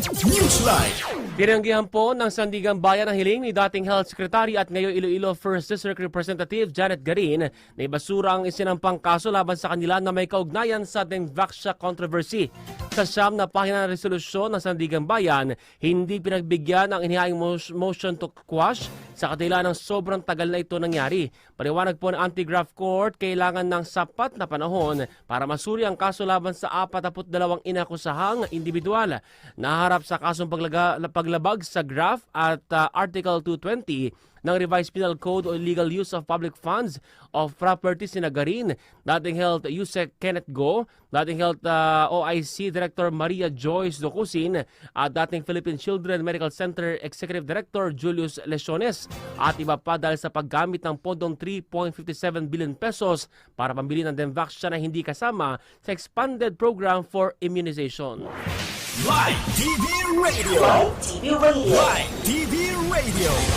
Newsline. Tinanggihan po ng Sandigan Bayan ang hiling ni dating Health Secretary at ngayon Iloilo 1st District Representative Janet Garin na ibasura ang isinampang kaso laban sa kanila na may kaugnayan sa Dengvaxia controversy. Sa siyam na pahina ng resolusyon ng Sandigan Bayan, hindi pinagbigyan ang inihaing motion to quash sa katila ng sobrang tagal na ito nangyari. Paliwanag po ng Anti-Graft Court, kailangan ng sapat na panahon para masuri ang kaso laban sa 42 inakusahang individual. Naharap sa kasong paglaga, paglabag sa graft at uh, Article 220 ng Revised Penal Code o Illegal Use of Public Funds of Property Sinagarin, dating Health Yusek Kenneth Go, dating Health uh, OIC Director Maria Joyce Docusin, at dating Philippine Children Medical Center Executive Director Julius Lesiones, at iba pa dahil sa paggamit ng pondong 3.57 billion pesos para pambili ng Demvaxia na hindi kasama sa expanded program for immunization. Live TV Radio. Live TV Radio. Live TV Radio.